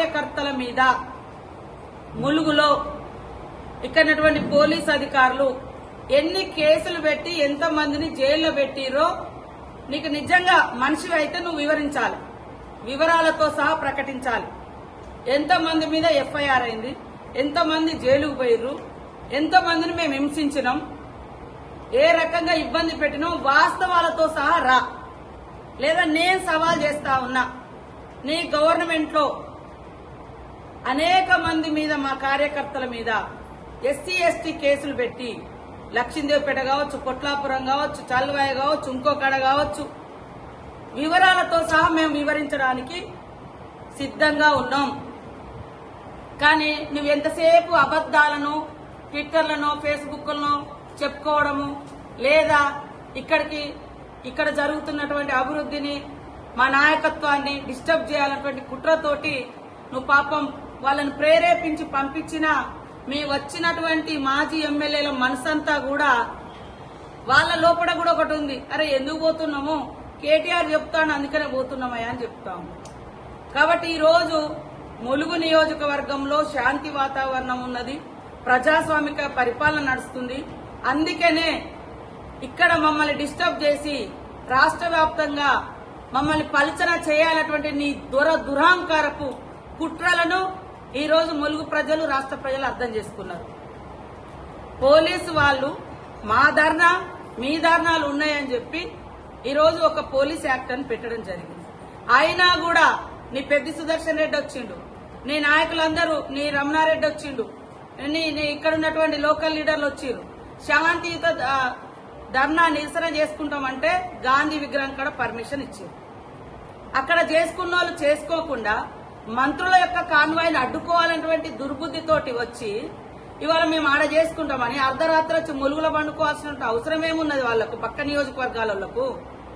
కార్యకర్తల మీద ములుగులో ఇక్కడటువంటి పోలీస్ అధికారులు ఎన్ని కేసులు పెట్టి ఎంత మందిని జైల్లో పెట్టిరో నీకు నిజంగా మనిషివి అయితే నువ్వు వివరించాలి. వివరాలతో సహా ప్రకటించాలి. ఎంత మంది మీద ఎఫ్ఐఆర్ అయింది? ఎంత మంది జైలుకు పోయిర్రు? ఎంత మందిని మేము హింసించినాం? ఏ రకంగా ఇబ్బంది పెట్టినాం? వాస్తవాలతో సహా రా. లేదా నేను సవాల్ చేస్తా ఉన్నా. నీ గవర్నమెంట్లో అనేక మంది మీద మా కార్యకర్తల మీద ఎస్సీ ఎస్టీ కేసులు పెట్టి లక్ష్మీదేవిపేట కావచ్చు కొట్లాపురం కావచ్చు చల్వాయ కావచ్చు ఇంకోకడ కావచ్చు వివరాలతో సహా మేము వివరించడానికి సిద్ధంగా ఉన్నాం. కానీ నువ్వు ఎంతసేపు అబద్దాలను ట్విట్టర్లను ఫేస్బుక్లను చెప్పుకోవడము లేదా ఇక్కడికి ఇక్కడ జరుగుతున్నటువంటి అభివృద్ధిని మా నాయకత్వాన్ని డిస్టర్బ్ చేయాలన్నటువంటి కుట్రతోటి నువ్వు పాపం వాళ్ళని ప్రేరేపించి పంపించిన మీ వచ్చినటువంటి మాజీ ఎమ్మెల్యేల మనసంతా కూడా వాళ్ళ లోపల కూడా ఒకటి ఉంది. అరే ఎందుకు పోతున్నాము? కేటీఆర్ చెప్తాను అందుకనే పోతున్నామయ్యా అని చెప్తాము. కాబట్టి ఈరోజు ములుగు నియోజకవర్గంలో శాంతి వాతావరణం ఉన్నది. ప్రజాస్వామిక పరిపాలన నడుస్తుంది. అందుకనే ఇక్కడ మమ్మల్ని డిస్టర్బ్ చేసి రాష్ట్ర వ్యాప్తంగా మమ్మల్ని పలచన చేయాలన్నటువంటి నీ దుర దురాంకారపు కుట్రలను ఈ రోజు ములుగు ప్రజలు రాష్ట్ర ప్రజలు అర్థం చేసుకున్నారు. పోలీసు వాళ్ళు మా ధర్నా మీ ధర్నాలు ఉన్నాయని చెప్పి ఈ రోజు ఒక పోలీస్ యాక్ట్ అని పెట్టడం జరిగింది. అయినా కూడా నీ పెద్ది సుదర్శన్ రెడ్డి వచ్చిండు నీ నాయకులందరూ నీ రమణారెడ్డి వచ్చిండు నీ నీ ఇక్కడ ఉన్నటువంటి లోకల్ లీడర్లు వచ్చిండ్రు శాంతియుత ధర్నా నిరసన చేసుకుంటామంటే గాంధీ విగ్రహం కూడా పర్మిషన్ ఇచ్చింది అక్కడ చేసుకున్న వాళ్ళు చేసుకోకుండా మంత్రుల యొక్క కాన్వాయ్ని అడ్డుకోవాలన్నటువంటి దుర్బుద్ధితోటి వచ్చి ఇవాళ మేము ఆడ చేసుకుంటామని అర్ధరాత్రి వచ్చి ములుగులో పండుకోవాల్సిన అవసరం ఏమున్నది వాళ్ళకు పక్క నియోజకవర్గాలకు